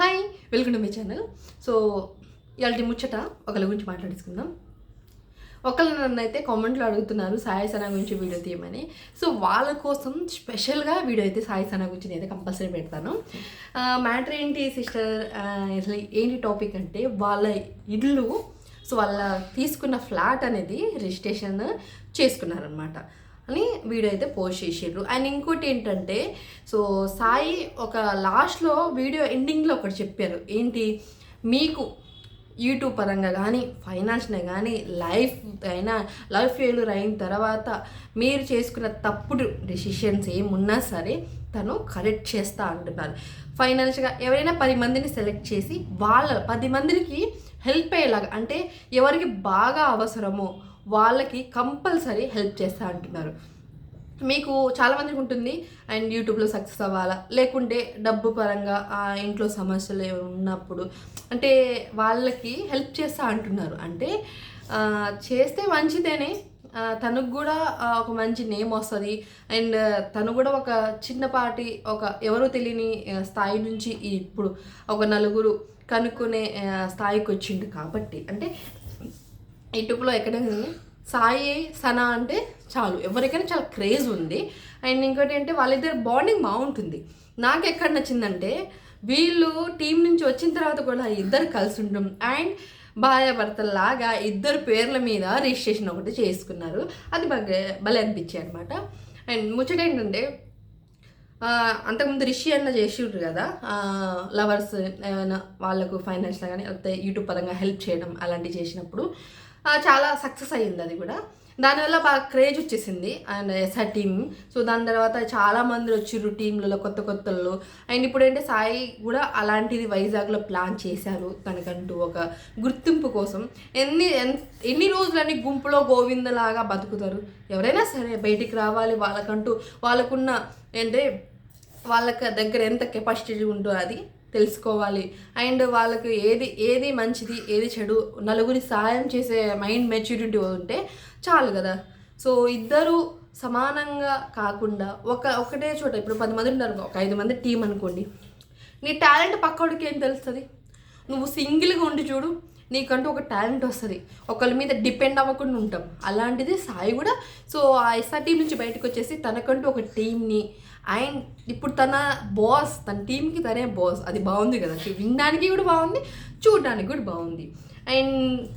Hi welcome to my channel so ఇవాళ ముచ్చట ఒకరి గురించి మాట్లాడుకుందాం ఒకళ్ళు నన్ను అయితే కామెంట్లో అడుగుతున్నారు సాయి సనా గురించి వీడియో తీయమని. సో వాళ్ళ కోసం స్పెషల్గా వీడియో అయితే సాయి సనా గురించి నేనైతే కంపల్సరీ పెడతాను. మ్యాటర్ ఏంటి సిస్టర్ అసలు ఏంటి టాపిక్ అంటే వాళ్ళ ఇల్లు సో వాళ్ళ తీసుకున్న ఫ్లాట్ అనేది రిజిస్ట్రేషన్ చేసుకున్నారనమాట అని వీడియో అయితే పోస్ట్ చేసారు అండ్ ఇంకోటి ఏంటంటే సో సాయి ఒక లాస్ట్లో వీడియో ఎండింగ్లో ఒకటి చెప్పారు. ఏంటి? మీకు యూట్యూబ్ పరంగా కానీ ఫైనాన్స్నే కానీ లైఫ్ అయినా లైఫ్ ఫెయిల్యూర్ అయిన తర్వాత మీరు చేసుకున్న తప్పుడు డెసిషన్స్ ఏమున్నా సరే తను కరెక్ట్ చేస్తా అంటున్నారు. ఫైనాన్షియల్గా ఎవరైనా పది మందిని సెలెక్ట్ చేసి వాళ్ళ పది మందికి హెల్ప్ అయ్యేలాగా అంటే ఎవరికి బాగా అవసరమో వాళ్ళకి కంపల్సరీ హెల్ప్ చేస్తా అంటున్నారు. మీకు చాలామందికి ఉంటుంది. అండ్ యూట్యూబ్లో సక్సెస్ అవ్వాలా? లేకుంటే డబ్బు పరంగా ఆ ఇంట్లో సమస్యలు ఏమైనా ఉన్నప్పుడు అంటే వాళ్ళకి హెల్ప్ చేస్తా అంటున్నారు. అంటే చేస్తే మంచిదేనే. తనకు కూడా ఒక మంచి నేమ్ వస్తుంది. అండ్ తను కూడా ఒక చిన్నపాటి ఒక ఎవరో తెలియని స్థాయి నుంచి ఇప్పుడు ఒక నలుగురు కనుక్కునే స్థాయికి వచ్చిండు కాబట్టి. అంటే యూట్యూబ్లో ఎక్కడైనా సాయి సనా అంటే చాలు. ఎవరికైనా చాలా క్రేజ్ ఉంది. అండ్ ఇంకోటి అంటే వాళ్ళిద్దరు బాండింగ్ బాగుంటుంది. నాకు ఎక్కడ నచ్చిందంటే వీళ్ళు టీం నుంచి వచ్చిన తర్వాత కూడా ఇద్దరు కలిసి ఉంటాం అండ్ భార్యాభర్తలాగా ఇద్దరు పేర్ల మీద రిజిస్ట్రేషన్ ఒకటి చేసుకున్నారు. అది బాగా భలే అనిపించాయి అనమాట అండ్ ముచ్చట ఏంటంటే అంతకుముందు రిషి అన్న చేసిండ్రు కదా లవర్స్ ఏమైనా వాళ్ళకు ఫైనాన్షియల్ కానీ లేకపోతే యూట్యూబ్ పరంగా హెల్ప్ చేయడం అలాంటివి చేసినప్పుడు చాలా సక్సెస్ అయ్యింది అది కూడా. దానివల్ల బాగా క్రేజ్ వచ్చేసింది. అండ్ ఎస్ఆర్ టీమ్ సో దాని తర్వాత చాలా మంది వచ్చిర్రు టీంలలో కొత్త కొత్తల్లో. అండ్ ఇప్పుడంటే సాయి కూడా అలాంటిది వైజాగ్లో ప్లాన్ చేశారు. తనకంటూ ఒక గుర్తింపు కోసం. ఎన్ని ఎన్ని రోజులని గుంపులో గోవిందలాగా బతుకుతారు? ఎవరైనా సరే బయటికి రావాలి. వాళ్ళకంటూ వాళ్ళకున్న అంటే వాళ్ళకి దగ్గర ఎంత కెపాసిటీ ఉందో అది తెలుసుకోవాలి. అండ్ వాళ్ళకి ఏది ఏది మంచిది ఏది చెడు నలుగురి సహాయం చేసే మైండ్ మెచ్యూరిటీ ఉంటే చాలు కదా. సో ఇద్దరు సమానంగా కాకుండా ఒక ఒకటే చోట ఇప్పుడు పది మంది ఉన్నారు ఒక ఐదు మంది టీం అనుకోండి. నీ టాలెంట్ పక్కోడికి ఏం తెలుస్తుంది? నువ్వు సింగిల్గా ఉండి చూడు నీకంటూ ఒక టాలెంట్ వస్తుంది. ఒకళ్ళ మీద డిపెండ్ అవ్వకుండా ఉంటాం. అలాంటిది సాయి కూడా సో ఆ ఎస్ఆర్ టీం నుంచి బయటకు వచ్చేసి తనకంటూ ఒక టీంని అండ్ ఇప్పుడు తన బాస్ తన టీంకి తనే బాస్ అది బాగుంది కదా. వినడానికి కూడా బాగుంది చూడడానికి కూడా బాగుంది. అండ్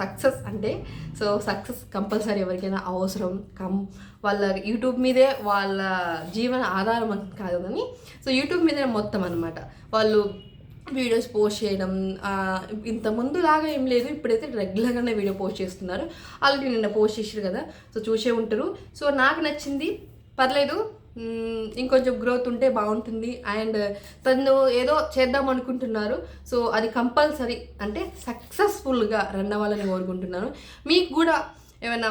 సక్సెస్ అంటే సో సక్సెస్ కంపల్సరీ ఎవరికైనా అవసరం. కం వాళ్ళ యూట్యూబ్ మీదే వాళ్ళ జీవన ఆధారం కాదు కానీ సో యూట్యూబ్ మీదే మొత్తం అనమాట వాళ్ళు వీడియోస్ పోస్ట్ చేయడం ఆ, ఇంత ముందు లాగా ఏం లేదు. ఇప్పుడైతే రెగ్యులర్గానే వీడియో పోస్ట్ చేస్తున్నారు. ఆల్రెడీ నిన్న పోస్ట్ చేసారు కదా సో చూసే ఉంటారు. సో నాకు నచ్చింది పర్లేదు ఇంకొంచెం గ్రోత్ ఉంటే బాగుంటుంది. అండ్ తను ఏదో చేద్దాం అనుకుంటున్నారు. సో అది కంపల్సరీ అంటే సక్సెస్ఫుల్గా రన్ అవ్వాలని కోరుకుంటున్నాను. మీకు కూడా ఏమైనా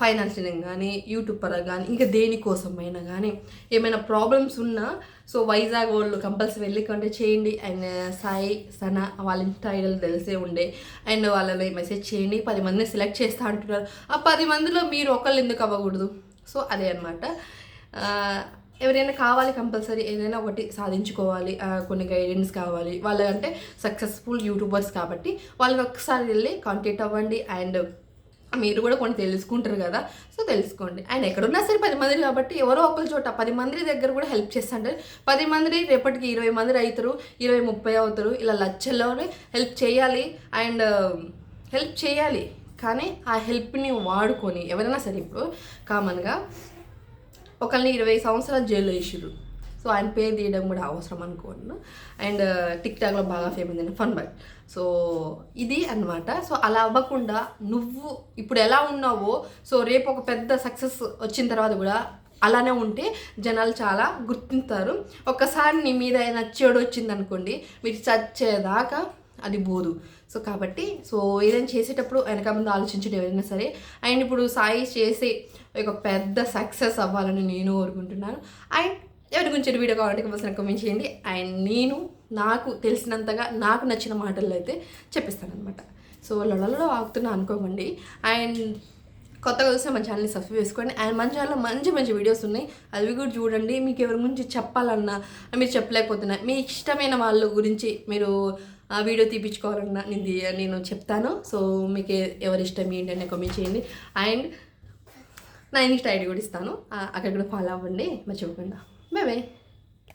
ఫైనాన్షియల్ కానీ యూట్యూబ్ పరంగా కానీ ఇంకా దేనికోసమైనా కానీ ఏమైనా ప్రాబ్లమ్స్ ఉన్నా సో వైజాగ్ వాళ్ళు కంపల్సరీ వెళ్ళి కంటే చేయండి. అండ్ సాయి సన వాళ్ళ ఇన్స్టా ఐడల్ తెలిసే ఉండే. అండ్ వాళ్ళని మెసేజ్ చేయండి. పది మందిని సెలెక్ట్ చేస్తా అంటున్నారు. ఆ పది మందిలో మీరు ఒకళ్ళు ఎందుకు అవ్వకూడదు? సో అదే అనమాట ఎవరైనా కావాలి కంపల్సరీ ఏదైనా ఒకటి సాధించుకోవాలి. కొన్ని గైడెన్స్ కావాలి. వాళ్ళు అంటే సక్సెస్ఫుల్ యూట్యూబర్స్ కాబట్టి వాళ్ళని ఒకసారి వెళ్ళి కాంటాక్ట్ అవ్వండి. అండ్ మీరు కూడా కొన్ని తెలుసుకుంటారు కదా. సో తెలుసుకోండి. అండ్ ఎక్కడున్నా సరే పది మంది కాబట్టి ఎవరో ఒకరి చోట పది మంది దగ్గర కూడా హెల్ప్ చేస్తుంటారు పది మంది రేపటికి ఇరవై మంది అవుతారు ఇరవై ముప్పై అవుతారు. ఇలా లచ్చల్లోనే హెల్ప్ చేయాలి. అండ్ హెల్ప్ చేయాలి. కానీ ఆ హెల్ప్ని వాడుకొని ఎవరైనా సరే ఇప్పుడు కామన్గా ఒకరిని ఇరవై సంవత్సరాలు జైల్లో వేసిరు సో ఆయన పేరు తీయడం కూడా అవసరం అనుకోను. అండ్ uh, టిక్ టాక్లో బాగా ఫేమస్ అయిన ఫన్ బట్. సో ఇది అన్నమాట. సో అలా అవ్వకుండా నువ్వు ఇప్పుడు ఎలా ఉన్నావో సో రేపు ఒక పెద్ద సక్సెస్ వచ్చిన తర్వాత కూడా అలానే ఉంటే జనాలు చాలా గుర్తింటారు. ఒక్కసారి నీ మీద నచ్చేడు వచ్చింది అనుకోండి మీరు చచ్చేదాకా అది పోదు. సో కాబట్టి సో ఏదైనా చేసేటప్పుడు వెనక ముందు ఆలోచించడం ఎవరైనా సరే. అండ్ ఇప్పుడు సాయి చేసే ఒక పెద్ద సక్సెస్ అవ్వాలని నేను కోరుకుంటున్నాను. అండ్ ఎవరి గురించి వీడియో కావాలంటే కంపల్సరీ కమెంట్ చేయండి. అండ్ నేను నాకు తెలిసినంతగా నాకు నచ్చిన మాటల్లో అయితే చెప్పిస్తానమాట సో లొడలలో ఆగుతున్నా అనుకోకండి. అండ్ కొత్తగా చూస్తే మన ఛానల్ని సబ్స్క్రైబ్ చేసుకోండి. అండ్ మన ఛానల్లో మంచి మంచి వీడియోస్ ఉన్నాయి. అవి కూడా చూడండి. మీకు ఎవరి గురించి చెప్పాలన్నా మీరు చెప్పలేకపోతున్నా మీ ఇష్టమైన వాళ్ళ గురించి మీరు ఆ వీడియో తీపించుకోవాలన్నా నేను నేను చెప్తాను. సో మీకు ఎవరి ఇష్టం ఏంటి అని కామెంట్ చేయండి. అండ్ నా ఇన్స్టా ఐడి కూడా ఇస్తాను. అక్కడ కూడా ఫాలో అవ్వండి. మర్చిపోకుండా బాయ్ బాయ్